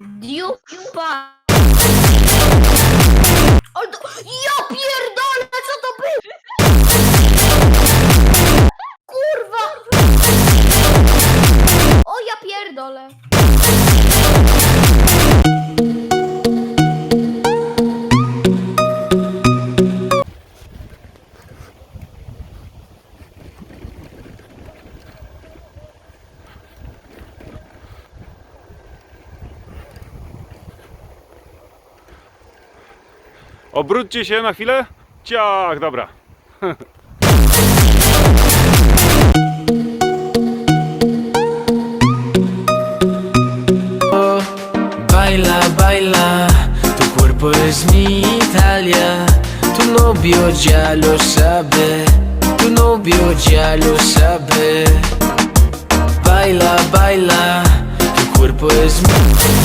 Diupa. O, to... Ja pierdolę, co to było? Kurwa. O, ja pierdolę. Obróćcie się na chwilę. Ciach, dobra. Baila, baila, tu cuerpo es mi Italia. Tu novio ya lo sabe, tu novio ya lo sabe. Baila, baila, tu cuerpo es mi